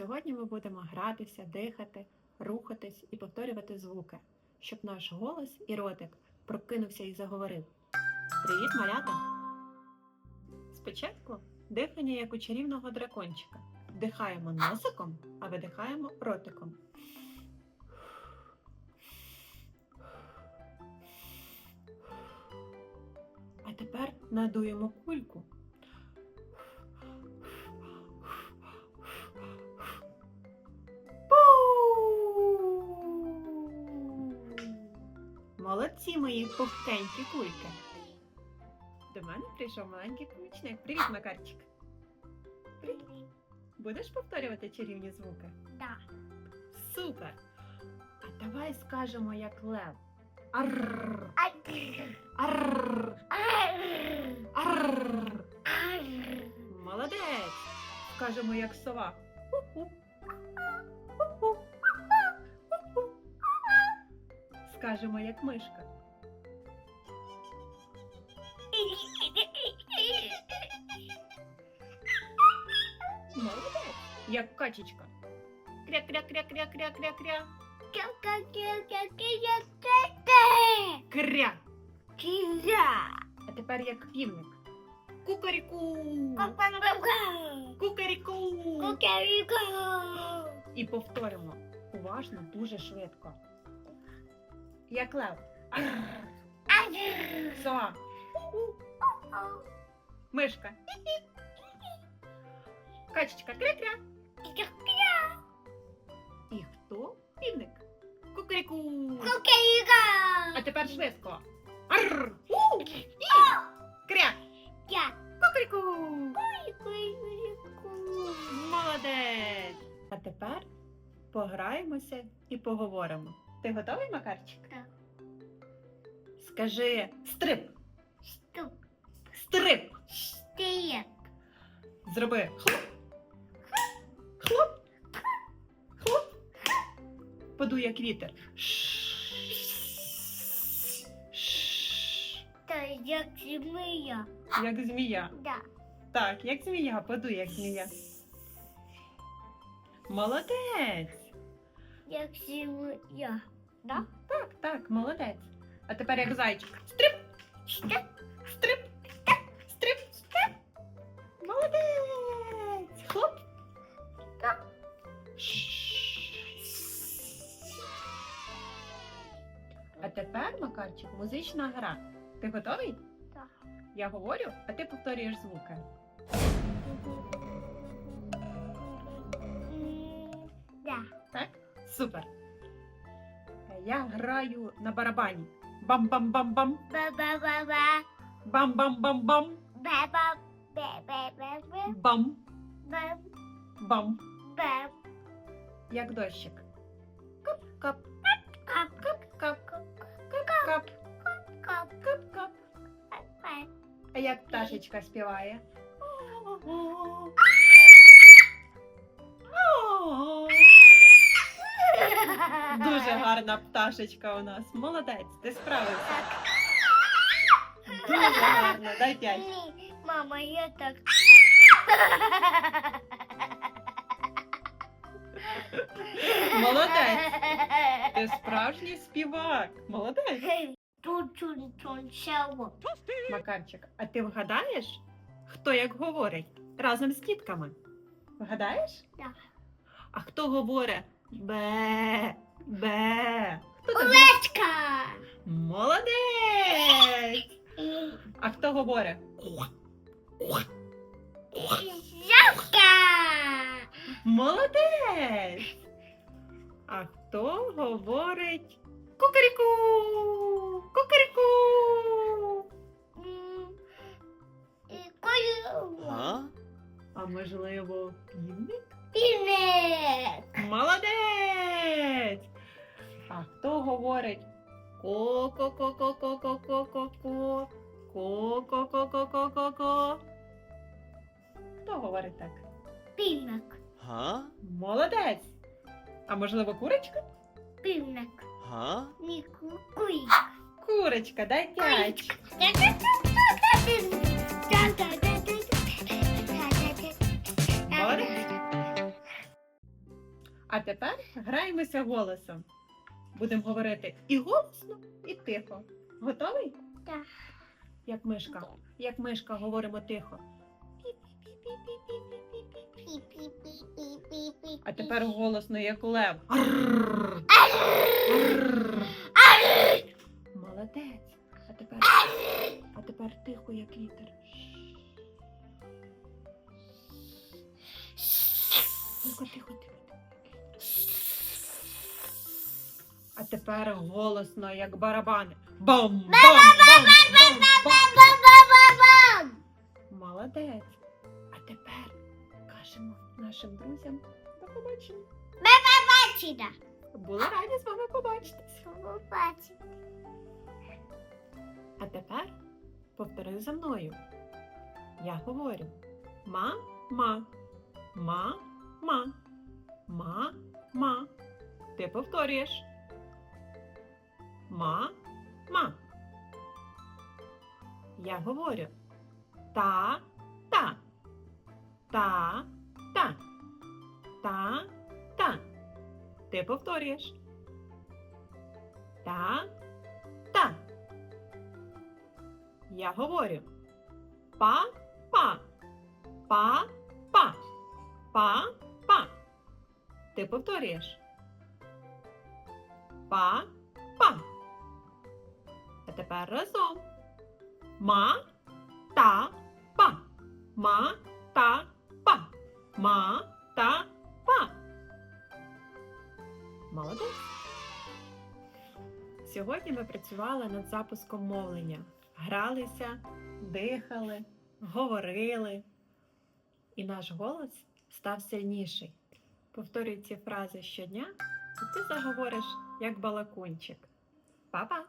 Сьогодні ми будемо гратися, дихати, рухатись і повторювати звуки, щоб наш голос і ротик прокинувся і заговорив. Привіт, малята! Спочатку дихання як у чарівного дракончика. Вдихаємо носиком, а видихаємо ротиком. А тепер надуємо кульку. Молодці мої пухкенькі кульки. До мене прийшов маленький помічник. Привіт, Макарчик. Привіт. Будеш повторювати чарівні звуки? Да. Супер! А давай скажемо як лев. Арр, Ар. арр, арр. Молодець! Скажемо як сова. Скажемо як мишка. Молодець! Як качечка. Кря-кря-кря-кря-кря-кря-кря. Кря. А тепер як півник. Кукаріку. Кукаріку. Кукаріко. І повторимо уважно, дуже швидко. Як лев. Сова. Мишка. Качечка. Кря-кря. І хто? Півник. Кукаріку. Кукаріко. А тепер швидко. Арр. У. І. Кря. Я. Кукаріку. Молодець. А тепер пограємося і поговоримо. Ти готовий, Макарчик? Так. Скажи стрип. Стоп. Стрип. Степ. Зроби хлоп. Хлоп. Хлоп. Подуй як вітер. Та як змія. Як змія. Да. Так, як змія, подуй як змія. Молодець. Як змія. Да? Так, так, молодець. А тепер як зайчик. Стрип. Стрип. Макарчик, музична гра. Ти готовий? Так. Я говорю, а ти повторюєш звуки. Да. Так? Супер. Я граю на барабані. Бам-бам-бам-бам. Ба-ба-ба-ба. Бам-бам-бам-бам. Ба-ба. Бе-бе-бе-бе. Бам. Бам. Бам. Бам. Як дощик. Кап-кап. Кап-кап. Як пташечка співає? Дуже гарна пташечка у нас. Молодець, ти справився. Дуже гарно. Дай п'ять. Ні, Мама, я так. Молодець. Ти справжній співак. Молодець. Макарчик, а ти вгадаєш, хто як говорить разом з дітками? Вгадаєш? Так. А хто говорить бе, бе? Овечка. Молодець! А хто говорить? Жабка. Молодець! А хто говорить кукаріку? Кукаріку! І кою. А можливо, півник? Півник. Молодець! А хто говорить ко-ко-ко-ко-ко-ко-ко-ко? Ко-ко-ко-ко-ко-ко-ко? Хто говорить так? Півник. Huh? Молодець! А можливо, курочка? Півник. Huh? Ні, ку-. Курочка, дай п'ять. А тепер граємося голосом. Будемо говорити і голосно, і тихо. Готовий? Так. Як мишка. Як мишка говоримо тихо. А тепер голосно, як лев. Молодець. А тепер, а тепер тихо, як вітер. Тихо, тихо, тихо. А тепер голосно, як барабани. Бам! Бам! Бам! Бам! Бам! Ба-ба-ба-бам! Молодець. А тепер кажемо нашим друзям до побачення. Бачida. Були раді з вами побачитися. Побачити. А тепер повтори за мною. Я говорю ма, ма, ма, ма, ма, ма. Ти повторюєш. Ма, ма. Я говорю та, та, та, та, та, та. Ти повторюєш. Та. Я говорю па, па, па, па, па, па. Ти повторюєш. Па, па. А тепер разом. Ма, та, па. Ма, та, па. Ма, та, па. Молодець. Сьогодні ми працювали над запуском мовлення. Гралися, дихали, говорили. І наш голос став сильніший. Повторюй ці фрази щодня, і ти заговориш як балакунчик. Па-па!